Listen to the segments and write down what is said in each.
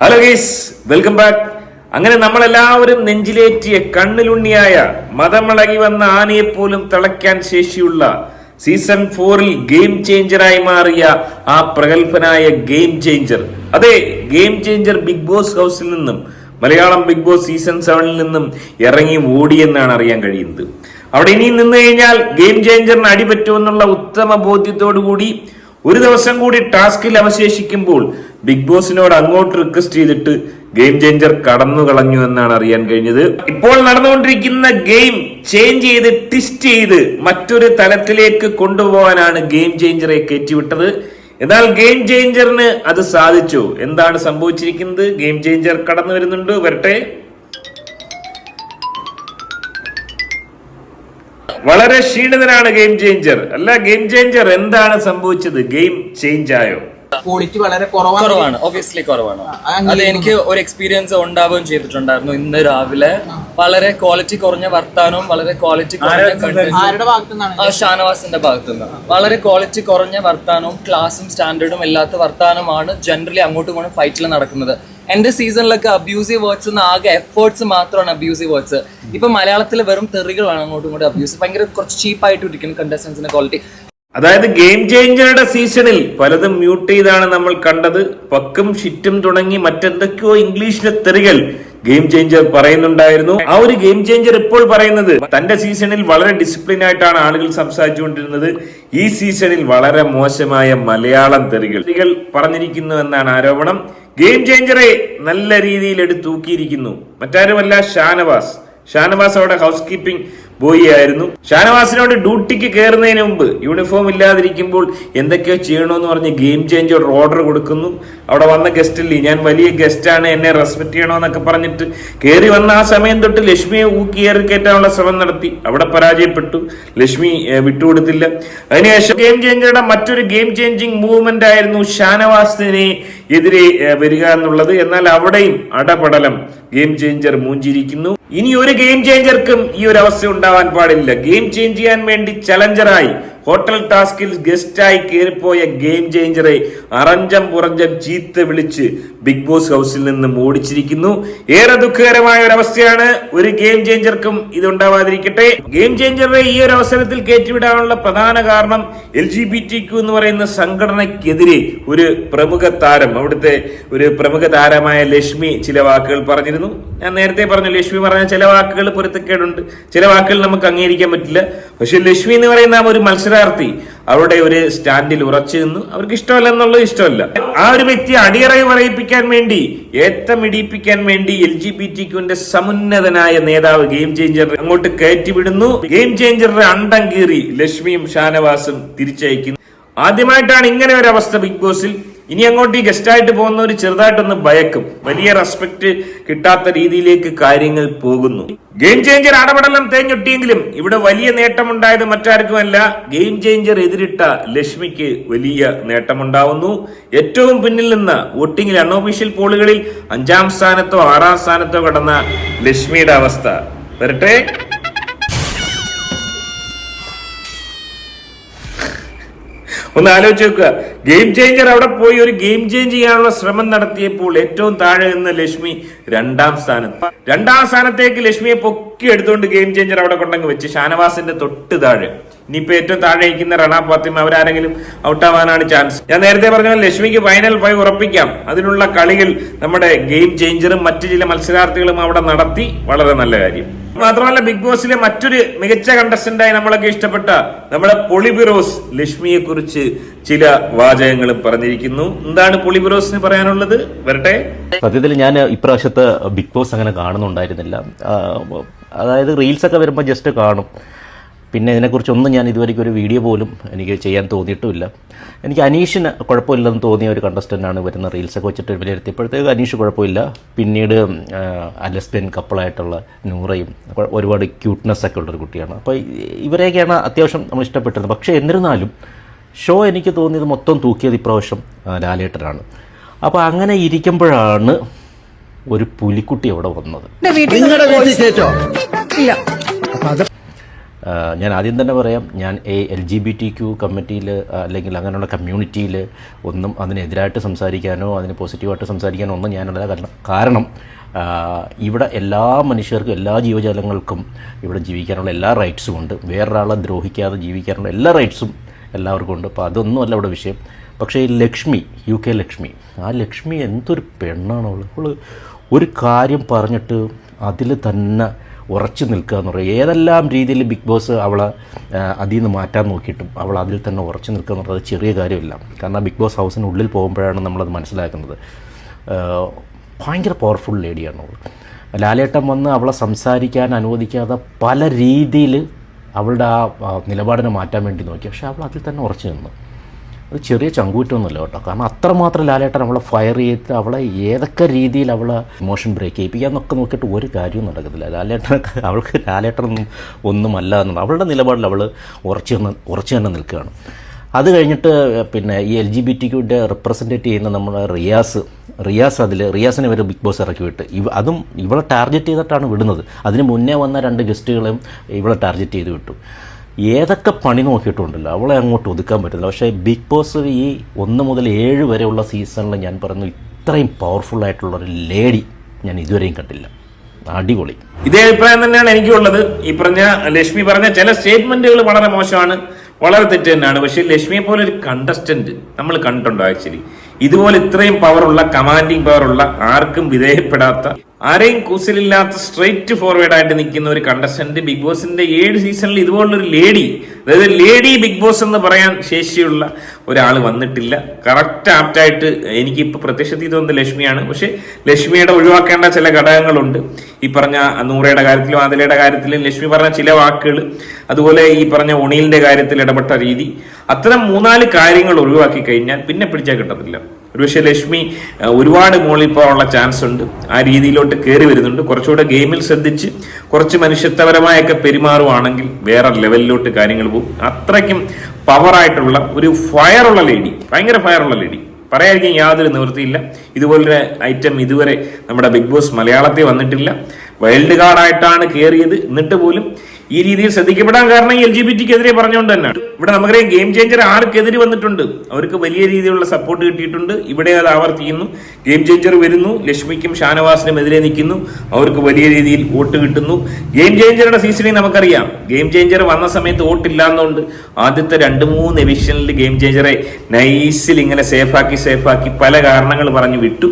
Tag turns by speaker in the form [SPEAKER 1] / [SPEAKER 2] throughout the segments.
[SPEAKER 1] Hello ഗീസ് welcome back അങ്ങനെ നമ്മളെല്ലാവരും നെഞ്ചിലേറ്റിയ കണ്ണിലുണ്ണിയായ മതമിളകി വന്ന ആനയെ പോലും തിളയ്ക്കാൻ ശേഷിയുള്ള സീസൺ ഫോറിൽ ഗെയിം ചേഞ്ചറായി മാറിയ ആ പ്രഗത്ഭനായ ഗെയിം ചേഞ്ചർ അതെ ഗെയിം ചേഞ്ചർ ബിഗ് ബോസ് ഹൗസിൽ നിന്നും മലയാളം ബിഗ് ബോസ് സീസൺ സെവനിൽ നിന്നും ഇറങ്ങി ഓടിയെന്നാണ് അറിയാൻ കഴിയുന്നത്. അവിടെ ഇനി നിന്ന് കഴിഞ്ഞാൽ ഗെയിം ചേഞ്ചറിന് അടിപറ്റുമെന്നുള്ള ഉത്തമ ബോധ്യത്തോടു കൂടി ഒരു ദിവസം കൂടി ടാസ്കിൽ അവശേഷിക്കുമ്പോൾ ബിഗ് ബോസിനോട് അങ്ങോട്ട് റിക്വസ്റ്റ് ചെയ്തിട്ട് ഗെയിം ചേഞ്ചർ കടന്നു കളഞ്ഞു എന്നാണ് അറിയാൻ കഴിഞ്ഞത്. ഇപ്പോൾ നടന്നുകൊണ്ടിരിക്കുന്ന ഗെയിം ചേഞ്ച് ചെയ്ത് ട്വിസ്റ്റ് ചെയ്ത് മറ്റൊരു തലത്തിലേക്ക് കൊണ്ടുപോകാനാണ് ഗെയിം ചേഞ്ചറെ കയറ്റിവിട്ടത്. എന്നാൽ ഗെയിം ചേഞ്ചറിന് അത് സാധിച്ചു. എന്താണ് സംഭവിച്ചിരിക്കുന്നത്? ഗെയിം ചേഞ്ചർ കടന്നു വരുന്നുണ്ട്. വരട്ടെ. വളരെ ക്ഷീണിതനാണ് ഗെയിം ചേഞ്ചർ അല്ല ഗെയിം ചേഞ്ചർ എന്താണ് സംഭവിച്ചത്? ഗെയിം ചേഞ്ച് ആയോ?
[SPEAKER 2] ക്വാളിറ്റി വളരെ കുറവാണ്.
[SPEAKER 3] കുറവാണ് ഒബിയസ്ലി കുറവാണ്.
[SPEAKER 2] അങ്ങനെ
[SPEAKER 3] അത് എനിക്ക് ഒരു എക്സ്പീരിയൻസ് ഉണ്ടാവുകയും ചെയ്തിട്ടുണ്ടായിരുന്നു ഇന്ന് രാവിലെ. വളരെ ക്വാളിറ്റി കുറഞ്ഞ വർത്താനവും വളരെ ക്വാളിറ്റി കുറഞ്ഞ ഷാനവാസിന്റെ ഭാഗത്തുനിന്ന്. വളരെ ക്വാളിറ്റി കുറഞ്ഞ വർത്താനവും ക്ലാസും സ്റ്റാൻഡേർഡും ഇല്ലാത്ത വർത്താനമാണ് ജനറലി അങ്ങോട്ടും ഇങ്ങോട്ടും ഫൈറ്റിൽ നടക്കുന്നത്. എന്റെ സീസണിലൊക്കെ അബ്യൂസീവ് വേർഡ്സ് ആകെ എഫേർട്സ് മാത്രമാണ് അബ്യൂസീവ് വേർഡ്സ് ഇപ്പൊ മലയാളത്തിൽ വെറും തെറികളാണ് അങ്ങോട്ടും ഇങ്ങോട്ടും അബ്യൂസ് ഭയങ്കര കുറച്ച് ചീപ്പായിട്ട് ഇരിക്കുന്നു കണ്ടസ്റ്റൻസിന്റെ ക്വാളിറ്റി
[SPEAKER 1] അതായത് ഗെയിം ചേഞ്ചറുടെ സീസണിൽ പലതും മ്യൂട്ട് ചെയ്താണ് നമ്മൾ കണ്ടത്. പക്കും ഷിറ്റും തുടങ്ങി മറ്റെന്തൊക്കെയോ ഇംഗ്ലീഷിലെ തെറികൾ. ഗെയിം ചേഞ്ചർ പറയുന്നുണ്ടായിരുന്നു. ആ ഒരു ഗെയിം ചേഞ്ചർ ഇപ്പോൾ പറയുന്നത് തന്റെ സീസണിൽ വളരെ ഡിസിപ്ലിൻ ആയിട്ടാണ് ആളുകൾ സംസാരിച്ചുകൊണ്ടിരുന്നത്. ഈ സീസണിൽ വളരെ മോശമായ മലയാളം തെറികൾ പറഞ്ഞിരിക്കുന്നു എന്നാണ് ആരോപണം. ഗെയിം ചേഞ്ചറെ നല്ല രീതിയിൽ എടുത്ത് തൂക്കിയിരിക്കുന്നു. മറ്റാരുമല്ല ഷാനവാസ്. ഷാനവാസ് അവിടെ ഹൗസ് കീപ്പിംഗ് ബോയ് ആയിരുന്നു ഷാനവാസിനോട് ഡ്യൂട്ടിക്ക് കയറുന്നതിന് മുമ്പ് യൂണിഫോം ഇല്ലാതിരിക്കുമ്പോൾ എന്തൊക്കെയോ ചെയ്യണമെന്ന് പറഞ്ഞ് ഗെയിം ചേഞ്ച് ഒരു ഓർഡർ കൊടുക്കുന്നു. അവിടെ വന്ന ഗസ്റ്റില്ലേ ഞാൻ വലിയ ഗസ്റ്റാണ് എന്നെ റെസ്പെക്ട് ചെയ്യണമെന്നൊക്കെ പറഞ്ഞിട്ട് കയറി വന്ന ആ സമയം തൊട്ട് ലക്ഷ്മിയെ ഊക്കിയേറി കയറ്റാനുള്ള ശ്രമം നടത്തി. അവിടെ പരാജയപ്പെട്ടു. ലക്ഷ്മി വിട്ടുകൊടുത്തില്ല. അതിനുശേഷം ഗെയിം ചേഞ്ചറുടെ മറ്റൊരു ഗെയിം ചേഞ്ചിങ് മൂവ്മെന്റ് ആയിരുന്നു ഷാനവാസിനെ എതിരെ വരിക എന്നുള്ളത്. എന്നാൽ അവിടെയും അടപടലം ഗെയിം ചേഞ്ചർ മൂഞ്ചിരിക്കുന്നു. ഇനി ഒരു ഗെയിം ചേഞ്ചർക്കും ഈ ഒരു അവസ്ഥ ഉണ്ടാവാൻ പാടില്ല. ഗെയിം ചേഞ്ച് ചെയ്യാൻ വേണ്ടി ചലഞ്ചറായി ഹോട്ടൽ ടാസ്കിൽ ഗസ്റ്റായി കയറിപ്പോയ ഗെയിം ചേഞ്ചറെ അറഞ്ചം പുറഞ്ചം ചീത്ത വിളിച്ച് ബിഗ് ബോസ് ഹൗസിൽ നിന്ന് ഓടിച്ചിരിക്കുന്നു. ഏറെ ദുഃഖകരമായ ഒരു അവസ്ഥയാണ് ഒരു ഗെയിം ചേഞ്ചർക്കും ഇത് ഉണ്ടാവാതിരിക്കട്ടെ ഗെയിം ചേഞ്ചറെ ഈ ഒരു അവസരത്തിൽ കയറ്റിവിടാനുള്ള പ്രധാന കാരണം L G B T Q എന്ന് പറയുന്ന സംഘടനയ്ക്കെതിരെ ഒരു പ്രമുഖ താരം അവിടുത്തെ ഒരു പ്രമുഖ താരമായ ലക്ഷ്മി ചില വാക്കുകൾ പറഞ്ഞിരുന്നു. ഞാൻ നേരത്തെ പറഞ്ഞു ലക്ഷ്മി പറഞ്ഞ ചില വാക്കുകൾ പൊരുത്തക്കേടുണ്ട്. ചില വാക്കുകൾ നമുക്ക് അംഗീകരിക്കാൻ പറ്റില്ല. പക്ഷെ ലക്ഷ്മി എന്ന് പറയുന്ന ഒരു ഒരു മത്സരാർത്ഥി അവരുടെ ഒരു സ്റ്റാൻഡിൽ ഉറച്ചു നിന്നു. അവർക്ക് ഇഷ്ടമല്ല എന്നുള്ളത് ഇഷ്ടമല്ല. ആ ഒരു വ്യക്തി അടിയറവ് പറയിപ്പിക്കാൻ വേണ്ടി ഏറ്റം ഇടിയിപ്പിക്കാൻ വേണ്ടി എൽ ജി ബി ടി സമുന്നതനായ നേതാവ് ഗെയിം ചേഞ്ചർ അങ്ങോട്ട് കയറ്റിവിടുന്നു. ഗെയിം ചേഞ്ചറുടെ അണ്ടം കീറി ലക്ഷ്മിയും ഷാനവാസും തിരിച്ചയക്കുന്നു. ആദ്യമായിട്ടാണ് ഇങ്ങനെ ഒരു അവസ്ഥ ബിഗ് ബോസിൽ ഇനി അങ്ങോട്ട് ഈ ഗസ്റ്റായിട്ട് പോകുന്നവർ ചെറുതായിട്ടൊന്ന് ഭയക്കും. വലിയ റെസ്പെക്ട് കിട്ടാത്ത രീതിയിലേക്ക് കാര്യങ്ങൾ പോകുന്നു. ഗെയിം ചേഞ്ചർ അടപടലം തേഞ്ഞൊട്ടിയെങ്കിലും ഇവിടെ വലിയ നേട്ടമുണ്ടായത് മറ്റാർക്കുമല്ല. ഗെയിം ചേഞ്ചർ എതിരിട്ട ലക്ഷ്മിക്ക് വലിയ നേട്ടമുണ്ടാവുന്നു. ഏറ്റവും പിന്നിൽ നിന്ന് വോട്ടിംഗിൽ അൺഒഫീഷ്യൽ പോളുകളിൽ അഞ്ചാം സ്ഥാനത്തോ ആറാം സ്ഥാനത്തോ കടന്ന ലക്ഷ്മിയുടെ അവസ്ഥ. വരട്ടെ. ഒന്ന് ആലോചിച്ച് നോക്കുക. ഗെയിം ചേഞ്ചർ അവിടെ പോയി. ഒരു ഗെയിം ചേഞ്ച് ചെയ്യാനുള്ള ശ്രമം നടത്തിയപ്പോൾ ഏറ്റവും താഴെ നിന്ന് ലക്ഷ്മി രണ്ടാം സ്ഥാനത്ത് രണ്ടാം സ്ഥാനത്തേക്ക് ലക്ഷ്മിയെ പൊക്കി എടുത്തുകൊണ്ട് ഗെയിം ചേഞ്ചർ അവിടെ കൊണ്ടങ്ങ് വെച്ച് ഷാനവാസിന്റെ തൊട്ട് താഴെ. ഇനിയിപ്പോ ഏറ്റവും താഴെ ഇരിക്കുന്ന റണ ഫാത്തിമ അവരാരെങ്കിലും ഔട്ടാവാനാണ് ചാൻസ് ഞാൻ നേരത്തെ പറഞ്ഞ ലക്ഷ്മിക്ക് ഫൈനൽ ഫൈവ് ഉറപ്പിക്കാം. അതിനുള്ള കളികൾ നമ്മുടെ ഗെയിം ചേഞ്ചറും മറ്റു ചില മത്സരാർത്ഥികളും അവിടെ നടത്തി വളരെ നല്ല കാര്യം. മാത്രമല്ല ബിഗ് ബോസിലെ മറ്റൊരു മികച്ച കണ്ടസ്റ്റന്റായി നമ്മളൊക്കെ ഇഷ്ടപ്പെട്ട നമ്മുടെ പൊളിബിറോസ് ലക്ഷ്മിയെ കുറിച്ച് ചില വാചകങ്ങളും പറഞ്ഞിരിക്കുന്നു. എന്താണ് പൊളിബിറോസിന് പറയാനുള്ളത്? വരട്ടെ.
[SPEAKER 4] സത്യത്തിൽ ഞാൻ ഇപ്രാവശ്യത്തെ ബിഗ് ബോസ് അങ്ങനെ കാണുന്നുണ്ടായിരുന്നില്ല. അതായത് റീൽസ് ഒക്കെ വരുമ്പോൾ ജസ്റ്റ് കാണും. പിന്നെ ഇതിനെക്കുറിച്ചൊന്നും ഞാൻ ഇതുവരെയ്ക്കും ഒരു വീഡിയോ പോലും എനിക്ക് ചെയ്യാൻ തോന്നിയിട്ടുമില്ല. എനിക്ക് അനീഷിന് കുഴപ്പമില്ലെന്ന് തോന്നിയ ഒരു കണ്ടസ്റ്റന്റാണ് വരുന്ന റീൽസൊക്കെ വെച്ചിട്ട് വിലയിരുത്തിയപ്പോഴത്തേക്ക് അനീഷ് കുഴപ്പമില്ല. പിന്നീട് അലസ്ബിയൻ കപ്പിളായിട്ടുള്ള നൂറയും ഒരുപാട് ക്യൂട്ട്നെസ് ഒക്കെ ഉള്ളൊരു കുട്ടിയാണ്. അപ്പോൾ ഇവരെയൊക്കെയാണ് അത്യാവശ്യം നമ്മൾ ഇഷ്ടപ്പെട്ടിരുന്നത് പക്ഷേ എന്നിരുന്നാലും ഷോ എനിക്ക് തോന്നിയത് മൊത്തം തൂക്കിയത് ഇപ്രാവശ്യം ലാലേട്ടനാണ്. അപ്പോൾ അങ്ങനെ ഇരിക്കുമ്പോഴാണ് ഒരു പുലിക്കുട്ടി അവിടെ വന്നത്.
[SPEAKER 5] നിങ്ങളുടെ വീട്ടിൽ ഇല്ല.
[SPEAKER 4] ഞാൻ ആദ്യം തന്നെ പറയാം ഞാൻ A L G B T Q കമ്മിറ്റിയിൽ അല്ലെങ്കിൽ അങ്ങനെയുള്ള കമ്മ്യൂണിറ്റിയിൽ ഒന്നും അതിനെതിരായിട്ട് സംസാരിക്കാനോ അതിന് പോസിറ്റീവായിട്ട് സംസാരിക്കാനോ ഒന്നും ഞാനുള്ള കാരണം കാരണം ഇവിടെ എല്ലാ മനുഷ്യർക്കും എല്ലാ ജീവജാലങ്ങൾക്കും ഇവിടെ ജീവിക്കാനുള്ള എല്ലാ റൈറ്റ്സും ഉണ്ട്. വേറൊരാളെ ദ്രോഹിക്കാതെ ജീവിക്കാനുള്ള എല്ലാ റൈറ്റ്സും എല്ലാവർക്കും ഉണ്ട്. അപ്പോൾ അതൊന്നുമല്ല ഇവിടെ വിഷയം. പക്ഷേ ഈ ലക്ഷ്മി യു കെ ലക്ഷ്മി ആ ലക്ഷ്മി എന്തൊരു പെണ്ണാണ് അവൾ അവൾ ഒരു കാര്യം പറഞ്ഞിട്ട് അതിൽ തന്നെ ഉറച്ചു നിൽക്കുക എന്ന് പറയുക. ഏതെല്ലാം രീതിയിൽ ബിഗ് ബോസ് അവളെ അതിൽ നിന്ന് മാറ്റാൻ നോക്കിയിട്ടും അവൾ അതിൽ തന്നെ ഉറച്ചു നിൽക്കുക എന്ന് പറയുന്നത് ചെറിയ കാര്യമില്ല. കാരണം ബിഗ് ബോസ് ഹൗസിനുള്ളിൽ പോകുമ്പോഴാണ് നമ്മളത് മനസ്സിലാക്കുന്നത്. ഭയങ്കര പവർഫുൾ ലേഡിയാണ് അവൾ. ലാലേട്ടൻ വന്ന് അവളെ സംസാരിക്കാൻ അനുവദിക്കാതെ പല രീതിയിൽ അവളുടെ ആ, നിലപാടിനെ മാറ്റാൻ വേണ്ടി നോക്കി. പക്ഷേ അവൾ അതിൽ തന്നെ ഉറച്ചു നിന്നു. അത് ചെറിയ ചങ്കൂറ്റമൊന്നുമില്ല കേട്ടോ. കാരണം അത്രമാത്രം ലാലേട്ടൻ അവളെ ഫയർ ചെയ്ത് അവളെ ഏതൊക്കെ രീതിയിൽ അവളെ ഇമോഷൻ ബ്രേക്ക് ചെയ്യിപ്പിക്കുക എന്നൊക്കെ നോക്കിയിട്ട് ഒരു കാര്യവും നടക്കത്തില്ല. ലാലേട്ടനൊക്കെ അവൾക്ക് ലാലേട്ടനൊന്നും ഒന്നുമല്ല എന്നുള്ളത് അവളുടെ നിലപാടിൽ അവൾ ഉറച്ചു തന്നെ ഉറച്ചു തന്നെ നിൽക്കുകയാണ്. അത് കഴിഞ്ഞിട്ട് പിന്നെ ഈ എൽ ജി ബി ടി ക്യൂടെ റിപ്രസെന്റേറ്റ് ചെയ്യുന്ന നമ്മുടെ റിയാസ് റിയാസ് അതിൽ റിയാസിനെ വരെ ബിഗ് ബോസ് ഇറക്കി വിട്ട്. ഇവ അതും ഇവളെ ടാർഗറ്റ് ചെയ്തിട്ടാണ് വിടുന്നത്. അതിന് മുന്നേ വന്ന രണ്ട് ഗസ്റ്റുകളെയും ഇവളെ ടാർഗറ്റ് ചെയ്ത് വിട്ടു. ഏതൊക്കെ പണി നോക്കിയിട്ടുണ്ടല്ലോ അവളെ അങ്ങോട്ട് ഒതുക്കാൻ പറ്റില്ല പക്ഷേ ബിഗ് ബോസ് ഈ ഒന്ന് മുതൽ ഏഴ് വരെയുള്ള സീസണിൽ ഞാൻ പറഞ്ഞു ഇത്രയും പവർഫുൾ ആയിട്ടുള്ള ഒരു ലേഡി ഞാൻ ഇതുവരെയും കണ്ടില്ല. അടിപൊളി.
[SPEAKER 1] ഇതേ അഭിപ്രായം തന്നെയാണ് എനിക്കുള്ളത്. ഈ പറഞ്ഞ ലക്ഷ്മി പറഞ്ഞ ചില സ്റ്റേറ്റ്മെന്റുകൾ വളരെ മോശമാണ് വളരെ തെറ്റ് തന്നെയാണ്. പക്ഷേ ലക്ഷ്മിയെ പോലെ ഒരു കണ്ടസ്റ്റന്റ് നമ്മൾ കണ്ടിട്ടുണ്ടോ ആക്ച്വലി ഇതുപോലെ ഇത്രയും പവറുള്ള കമാൻഡിങ് പവറുള്ള ആർക്കും വിധേയപ്പെടാത്ത ആരെയും കൂസലില്ലാത്ത സ്ട്രെയിറ്റ് ഫോർവേഡ് ആയിട്ട് നിൽക്കുന്ന ഒരു കണ്ടസ്റ്റന്റ് ബിഗ് ബോസിന്റെ ഏഴ് സീസണിൽ ഇതുപോലുള്ളൊരു ലേഡി അതായത് ലേഡി ബിഗ് ബോസ് എന്ന് പറയാൻ ശേഷിയുള്ള ഒരാൾ വന്നിട്ടില്ല. കറക്റ്റ് ആപ്റ്റായിട്ട് എനിക്കിപ്പോൾ പ്രത്യക്ഷത്തിൽ തോന്നുന്നത് ലക്ഷ്മിയാണ്. പക്ഷെ ലക്ഷ്മിയുടെ ഒഴിവാക്കേണ്ട ചില ഘടകങ്ങളുണ്ട്. ഈ പറഞ്ഞ നൂറയുടെ കാര്യത്തിലും ആദിലയുടെ കാര്യത്തിലും ലക്ഷ്മി പറഞ്ഞ ചില വാക്കുകൾ അതുപോലെ ഈ പറഞ്ഞ ഒണിയിലിന്റെ കാര്യത്തിൽ ഇടപെട്ട രീതി. അത്തരം മൂന്നാൽ കാര്യങ്ങൾ ഒഴിവാക്കി കഴിഞ്ഞാൽ പിന്നെ പിടിച്ചാൽ കിട്ടത്തില്ല. ഒരുപക്ഷെ ലക്ഷ്മി ഒരുപാട് മുകളിൽ പോകാനുള്ള ചാൻസ് ഉണ്ട്. ആ രീതിയിലോട്ട് കയറി വരുന്നുണ്ട്. കുറച്ചുകൂടെ ഗെയിമിൽ ശ്രദ്ധിച്ച് കുറച്ച് മനുഷ്യത്വപരമായൊക്കെ പെരുമാറുവാണെങ്കിൽ വേറെ ലെവലിലോട്ട് കാര്യങ്ങൾ പോകും. അത്രയ്ക്കും പവറായിട്ടുള്ള ഒരു ഫയറുള്ള ലേഡി ഭയങ്കര ഫയറുള്ള ലേഡി പറയാതിരിക്കാൻ യാതൊരു നിവൃത്തിയില്ല. ഇതുപോലൊരു ഐറ്റം ഇതുവരെ നമ്മുടെ ബിഗ് ബോസ് മലയാളത്തിൽ വന്നിട്ടില്ല. വൈൽഡ് കാർഡായിട്ടാണ് കയറിയത് എന്നിട്ട് പോലും ഈ രീതിയിൽ ശ്രദ്ധിക്കപ്പെടാൻ കാരണം എൽ ജി ബി ടിക്കെതിരെ പറഞ്ഞുകൊണ്ട് തന്നെ. ഇവിടെ നമുക്കറിയാം ഗെയിം ചേഞ്ചർ ആർക്കെതിരെ വന്നിട്ടുണ്ട്. അവർക്ക് വലിയ രീതിയിലുള്ള സപ്പോർട്ട് കിട്ടിയിട്ടുണ്ട്. ഇവിടെ അത് ആവർത്തിക്കുന്നു. ഗെയിം ചേഞ്ചർ വരുന്നു. ലക്ഷ്മിക്കും ഷാനവാസിനും എതിരെ നിൽക്കുന്നു. അവർക്ക് വലിയ രീതിയിൽ വോട്ട് കിട്ടുന്നു. ഗെയിം ചേഞ്ചറുടെ സീസണിൽ നമുക്കറിയാം. ഗെയിം ചേഞ്ചർ വന്ന സമയത്ത് വോട്ടില്ലാന്നുകൊണ്ട് ആദ്യത്തെ രണ്ട് മൂന്ന് എവിഷനിൽ ഗെയിം ചേഞ്ചറെ നൈസിൽ ഇങ്ങനെ സേഫാക്കി സേഫാക്കി പല കാരണങ്ങൾ പറഞ്ഞു വിട്ടു.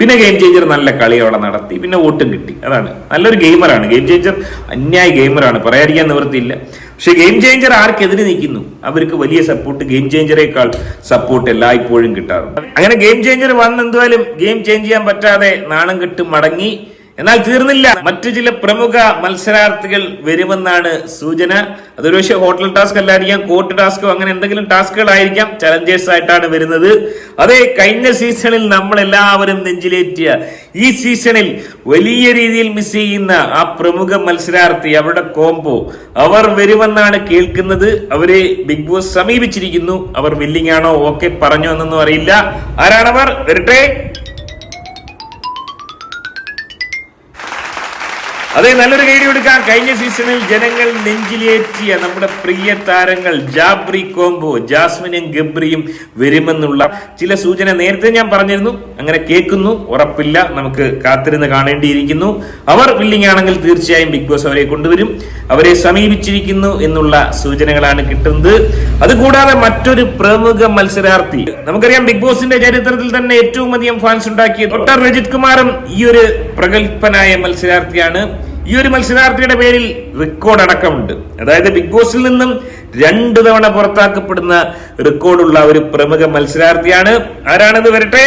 [SPEAKER 1] പിന്നെ ഗെയിം ചേഞ്ചർ നല്ല കളി അവിടെ നടത്തി. പിന്നെ വോട്ടും കിട്ടി. അതാണ്. നല്ലൊരു ഗെയിമറാണ് ഗെയിം ചേഞ്ചർ അന്യായ ഗെയിമറാണ് പറയാതിരിക്കാൻ നിവൃത്തിയില്ല. പക്ഷെ ഗെയിം ചേഞ്ചർ ആർക്കെതിരെ നിൽക്കുന്നു? അവർക്ക് വലിയ സപ്പോർട്ട് ഗെയിം ചേഞ്ചറേക്കാൾ സപ്പോർട്ട് എല്ലായ്പ്പോഴും കിട്ടാറുണ്ട്. അങ്ങനെ ഗെയിം ചേഞ്ചർ വന്നെന്തായാലും ഗെയിം ചേഞ്ച് ചെയ്യാൻ പറ്റാതെ നാണം കെട്ട് മടങ്ങി എന്നാൽ തീർന്നില്ല. മറ്റു ചില പ്രമുഖ മത്സരാർത്ഥികൾ വരുമെന്നാണ് സൂചന. അതൊരു പക്ഷേ ഹോട്ടൽ ടാസ്ക് അല്ലായിരിക്കാം കോർട്ട് ടാസ്കോ അങ്ങനെ എന്തെങ്കിലും ടാസ്കുകളായിരിക്കാം ചലഞ്ചേഴ്സ് ആയിട്ടാണ് വരുന്നത്. അതെ കഴിഞ്ഞ സീസണിൽ നമ്മൾ എല്ലാവരും നെഞ്ചിലേറ്റിയ ഈ സീസണിൽ വലിയ രീതിയിൽ മിസ് ചെയ്യുന്ന ആ പ്രമുഖ മത്സരാർത്ഥി അവരുടെ കോംബോ അവർ വരുമെന്നാണ് കേൾക്കുന്നത്. അവരെ ബിഗ് ബോസ് സമീപിച്ചിരിക്കുന്നു. അവർ വില്ലിംഗ് ആണോ? ഓക്കെ പറഞ്ഞോ എന്നൊന്നും അറിയില്ല. ആരാണവർ? വരട്ടെ. അതെ നല്ലൊരു കൈഡി കൊടുക്കാം കഴിഞ്ഞ സീസണിൽ ജനങ്ങൾ നെഞ്ചിലേറ്റിയ നമ്മുടെ പ്രിയ താരങ്ങൾ ജാബ്രി കോംബോ ജാസ്മിനും ഗബ്രിയും വരുമെന്നുള്ള ചില സൂചന നേരത്തെ ഞാൻ പറഞ്ഞിരുന്നു. അങ്ങനെ കേൾക്കുന്നു. ഉറപ്പില്ല നമുക്ക് കാത്തിരുന്ന് കാണേണ്ടിയിരിക്കുന്നു. അവർ വില്ലിംഗ് ആണെങ്കിൽ തീർച്ചയായും ബിഗ് ബോസ് അവരെ കൊണ്ടുവരും. അവരെ സമീപിച്ചിരിക്കുന്നു എന്നുള്ള സൂചനകളാണ് കിട്ടുന്നത്. അതുകൂടാതെ മറ്റൊരു പ്രമുഖ മത്സരാർത്ഥി. നമുക്കറിയാം ബിഗ് ബോസിന്റെ ചരിത്രത്തിൽ തന്നെ ഏറ്റവും അധികം ഫാൻസ് ഉണ്ടാക്കിയ ഡോക്ടർ രജിത് കുമാറും ഈ ഒരു പ്രഗത്ഭനായ മത്സരാർത്ഥിയാണ്. ഈ ഒരു മത്സരാർത്ഥിയുടെ പേരിൽ റെക്കോർഡ് അടക്കമുണ്ട്. അതായത് ബിഗ് ബോസിൽ നിന്നും രണ്ടു തവണ പുറത്താക്കപ്പെടുന്ന റെക്കോർഡുള്ള ഒരു പ്രമുഖ മത്സരാർത്ഥിയാണ്. ആരാണെന്ന് വരട്ടെ?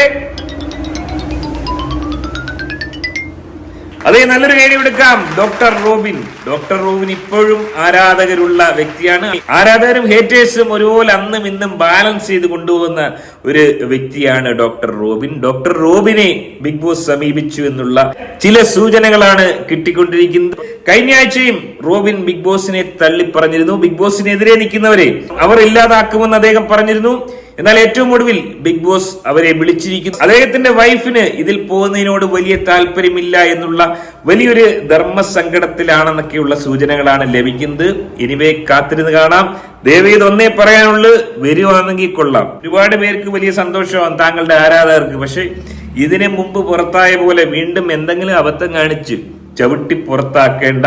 [SPEAKER 1] അതെ നല്ലൊരു കാര്യം എടുക്കാം. Doctor Robin. ഡോക്ടർ റോബിൻ ഇപ്പോഴും ആരാധകരുള്ള വ്യക്തിയാണ്. ആരാധകരും ഹേറ്റേഴ്സും ഒരുപോലെ അന്നും ഇന്നും ബാലൻസ് ചെയ്ത് കൊണ്ടുപോകുന്ന ഒരു വ്യക്തിയാണ് ഡോക്ടർ റോബിൻ. ഡോക്ടർ റോബിനെ ബിഗ് ബോസ് സമീപിച്ചു എന്നുള്ള ചില സൂചനകളാണ് കിട്ടിക്കൊണ്ടിരിക്കുന്നത്. കഴിഞ്ഞ ആഴ്ചയും റോബിൻ ബിഗ് ബോസിനെ തള്ളിപ്പറഞ്ഞിരുന്നു. ബിഗ് ബോസിനെതിരെ നിൽക്കുന്നവരെ അവർ ഇല്ലാതാക്കുമെന്ന് അദ്ദേഹം പറഞ്ഞിരുന്നു. എന്നാൽ ഏറ്റവും ഒടുവിൽ ബിഗ് ബോസ് അവരെ വിളിച്ചിരിക്കുന്നു. അദ്ദേഹത്തിന്റെ വൈഫിന് ഇതിൽ പോകുന്നതിനോട് വലിയ താല്പര്യമില്ല എന്നുള്ള വലിയൊരു ധർമ്മസങ്കടത്തിലാണെന്നൊക്കെയുള്ള സൂചനകളാണ് ലഭിക്കുന്നത്. ഇനിവേ കാത്തിരുന്ന് കാണാം. ദേവി ഒന്നേ പറയാനുള്ളൂ. വരുവാണെങ്കിൽ കൊള്ളാം. ഒരുപാട് പേർക്ക് വലിയ സന്തോഷമാണ് താങ്കളുടെ ആരാധകർക്ക്. പക്ഷെ ഇതിനു മുമ്പ് പുറത്തായ പോലെ വീണ്ടും എന്തെങ്കിലും അബദ്ധം കാണിച്ച് ചവിട്ടി പുറത്താക്കേണ്ട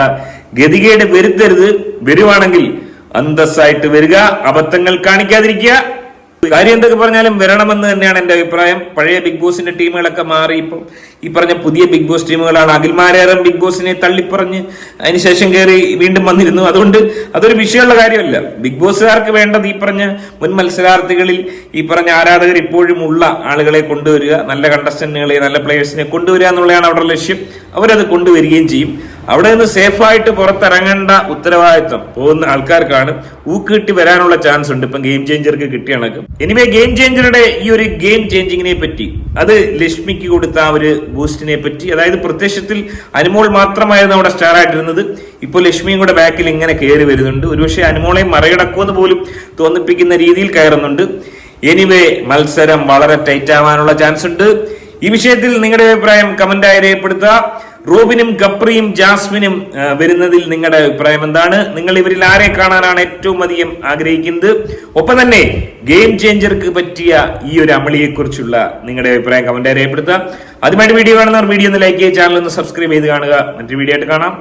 [SPEAKER 1] ഗതികേട് വരുത്തരുത്. വരുവാണെങ്കിൽ അന്തസ്സായിട്ട് വരിക അബദ്ധങ്ങൾ കാണിക്കാതിരിക്കുക. കാര്യം എന്തൊക്കെ പറഞ്ഞാലും വരണമെന്ന് തന്നെയാണ് എന്റെ അഭിപ്രായം. പഴയ ബിഗ് ബോസിന്റെ ടീമുകളൊക്കെ മാറി ഇപ്പം ഈ പറഞ്ഞ പുതിയ ബിഗ് ബോസ് ടീമുകളാണ് അഖിൽമാരേറം ബിഗ് ബോസിനെ തള്ളിപ്പറഞ്ഞ് അതിനുശേഷം കയറി വീണ്ടും വന്നിരുന്നു. അതുകൊണ്ട് അതൊരു വിഷയമുള്ള കാര്യമല്ല. ബിഗ് ബോസുകാർക്ക് വേണ്ടത് ഈ പറഞ്ഞ മുൻ മത്സരാർത്ഥികളിൽ ഈ പറഞ്ഞ ആരാധകർ ഇപ്പോഴും ഉള്ള ആളുകളെ കൊണ്ടുവരിക നല്ല കണ്ടസ്റ്റന്റുകളെ നല്ല പ്ലേയേഴ്സിനെ കൊണ്ടുവരിക എന്നുള്ളതാണ് അവരുടെ ലക്ഷ്യം. അവരത് കൊണ്ടുവരികയും ചെയ്യും. അവിടെ നിന്ന് സേഫായിട്ട് പുറത്തിറങ്ങേണ്ട ഉത്തരവാദിത്വം പോകുന്ന ആൾക്കാർക്കാണ് ഊക്കിട്ടി വരാനുള്ള ചാൻസ് ഉണ്ട്. ഇപ്പം ഗെയിം ചേഞ്ചർക്ക് കിട്ടിയ കണക്ക്. എനിവേ ഗെയിം ചേഞ്ചറുടെ ഈ ഒരു ഗെയിം ചേഞ്ചിങ്ങിനെ പറ്റി അത് ലക്ഷ്മിക്ക് കൊടുത്ത ഒരു ബൂസ്റ്റിനെ പറ്റി അതായത് പ്രത്യക്ഷത്തിൽ അനുമോൾ മാത്രമായിരുന്നു അവിടെ സ്റ്റാർ ആയിട്ടിരുന്നത് ഇപ്പോൾ ലക്ഷ്മിയും കൂടെ ബാക്കിൽ ഇങ്ങനെ കയറി വരുന്നുണ്ട്. ഒരുപക്ഷെ അനുമോളെ മറികടക്കുമെന്ന് പോലും തോന്നിപ്പിക്കുന്ന രീതിയിൽ കയറുന്നുണ്ട്. എനിവേ മത്സരം വളരെ ടൈറ്റ് ആവാനുള്ള ചാൻസ് ഉണ്ട്. ഈ വിഷയത്തിൽ നിങ്ങളുടെ അഭിപ്രായം കമന്റായി രേഖപ്പെടുത്തുക. റോബിനും കപ്രിയും ജാസ്മിനും വരുന്നതിൽ നിങ്ങളുടെ അഭിപ്രായം എന്താണ്? നിങ്ങൾ ഇവരിൽ ആരെ കാണാനാണ് ഏറ്റവും അധികം ആഗ്രഹിക്കുന്നത്? ഒപ്പം തന്നെ ഗെയിം ചേഞ്ചർക്ക് പറ്റിയ ഈ ഒരു അമളിയെ കുറിച്ചുള്ള നിങ്ങളുടെ അഭിപ്രായം കമന്റ് രേഖപ്പെടുത്തുക അതുമായിട്ട് വീഡിയോ കാണുന്നവർ വീഡിയോ ഒന്ന് ലൈക്ക് ചെയ്യുക ചാനൽ ഒന്ന് സബ്സ്ക്രൈബ് ചെയ്ത് കാണുക. മറ്റൊരു വീഡിയോ ആയിട്ട് കാണാം.